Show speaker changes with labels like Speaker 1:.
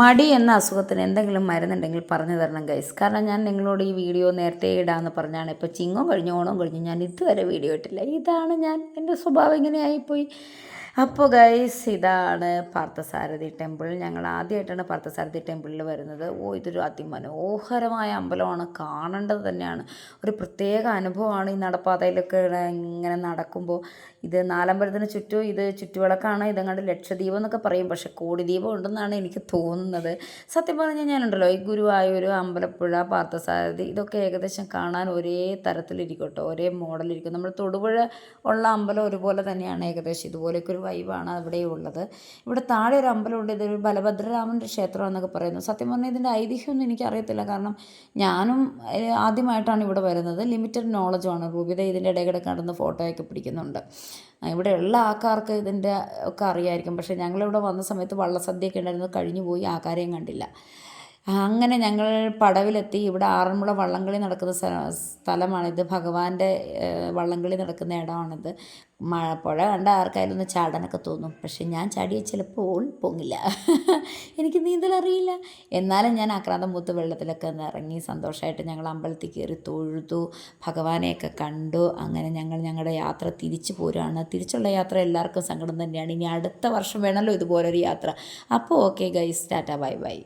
Speaker 1: മടി എന്ന അസുഖത്തിന് എന്തെങ്കിലും മരുന്നുണ്ടെങ്കിൽ പറഞ്ഞു തരണം ഗൈസ് കാരണം ഞാൻ നിങ്ങളോട് ഈ വീഡിയോ നേരത്തെ ഇടാമെന്ന് പറഞ്ഞാണ്. ഇപ്പോൾ ചിങ്ങം കഴിഞ്ഞു ഓണം കഴിഞ്ഞു ഞാൻ ഇതുവരെ വീഡിയോ ഇട്ടില്ല. ഇതാണ് ഞാൻ എന്റെ സ്വഭാവം ഇങ്ങനെയായിപ്പോയി അപ്പോൾ ഗൈസ് ഇതാണ് പാർത്ഥസാരഥി ടെമ്പിൾ ഞങ്ങൾ ആദ്യമായിട്ടാണ് പാർത്ഥസാരഥി ടെമ്പിളിൽ വരുന്നത്. ഓ ഇതൊരു അതിമനോഹരമായ അമ്പലമാണ്. കാണേണ്ടത് തന്നെയാണ്. ഒരു പ്രത്യേക അനുഭവമാണ് ഈ നടപ്പാതയിലൊക്കെ ഇങ്ങനെ നടക്കുമ്പോൾ. ഇത് നാലമ്പലത്തിന് ചുറ്റും ഇത് ചുറ്റുവിളക്കാണ്. ഇതങ്ങാണ്ട് ലക്ഷദ്വീപം എന്നൊക്കെ പറയും. പക്ഷേ കോടിദ്വീപം ഉണ്ടെന്നാണ് എനിക്ക് തോന്നുന്നത്. സത്യം പറഞ്ഞാൽ ഞാനുണ്ടല്ലോ ഈ ഗുരുവായൂർ അമ്പലപ്പുഴ പാർത്ഥസാരഥി ഇതൊക്കെ ഏകദേശം കാണാൻ ഒരേ തരത്തിലിരിക്കും കേട്ടോ ഒരേ മോഡലിരിക്കും. നമ്മൾ തൊടുപുഴ ഉള്ള അമ്പലം ഒരുപോലെ തന്നെയാണ് ഏകദേശം ഇതുപോലെയൊക്കെ ഒരു വൈബാണ് അവിടെ ഉള്ളത്. ഇവിടെ താഴെ ഒരു അമ്പലമുണ്ട് ഇതൊരു ബലഭദ്രരാമന്റെ ക്ഷേത്രം എന്നൊക്കെ പറയുന്നു. സത്യം പറഞ്ഞാൽ ഇതിന്റെ ഐതിഹ്യമൊന്നും എനിക്കറിയത്തില്ല കാരണം ഞാനും ആദ്യമായിട്ടാണ് ഇവിടെ വരുന്നത്. ലിമിറ്റഡ് നോളജുമാണ്. റൂബിത ഇതിന്റെ ഇടയ്ക്കിടെ കടന്ന് ഫോട്ടോയൊക്കെ പിടിക്കുന്നുണ്ട്. ഇവിടെ ഉള്ള ആൾക്കാർക്ക് ഇതിന്റെ ഒക്കെ അറിയായിരിക്കും. പക്ഷേ ഞങ്ങളിവിടെ വന്ന സമയത്ത് വള്ളസദ്യയൊക്കെ ഉണ്ടായിരുന്നു കഴിഞ്ഞു പോയി ആൾക്കാരെയും കണ്ടില്ല അങ്ങനെ ഞങ്ങൾ പടവിലെത്തി. ഇവിടെ ആറന്മുള വള്ളംകളി നടക്കുന്ന സ്ഥ- സ്ഥലമാണിത് ഭഗവാന്റെ വള്ളംകളി നടക്കുന്ന ഇടമാണിത്. മഴ പുഴ കണ്ട ആർക്കായാലും ഒന്ന് ചാടാനൊക്കെ തോന്നും. പക്ഷെ ഞാൻ ചാടിയ ചിലപ്പോൾ പൊങ്ങില്ല. എനിക്ക് നീന്തൽ അറിയില്ല. എന്നാലും ഞാൻ ആക്രാന്തം മൂത്ത് വെള്ളത്തിലൊക്കെ ഒന്ന് ഇറങ്ങി സന്തോഷമായിട്ട് ഞങ്ങൾ അമ്പലത്തിൽ കയറി തൊഴുതു. ഭഗവാനെയൊക്കെ കണ്ടു. അങ്ങനെ ഞങ്ങൾ ഞങ്ങളുടെ യാത്ര തിരിച്ചു പോരുകയാണ് തിരിച്ചുള്ള യാത്ര എല്ലാവർക്കും സങ്കടം തന്നെയാണ്. ഇനി അടുത്ത വർഷം വേണമല്ലോ ഇതുപോലൊരു യാത്ര. അപ്പോൾ okay guys. Tata bye bye.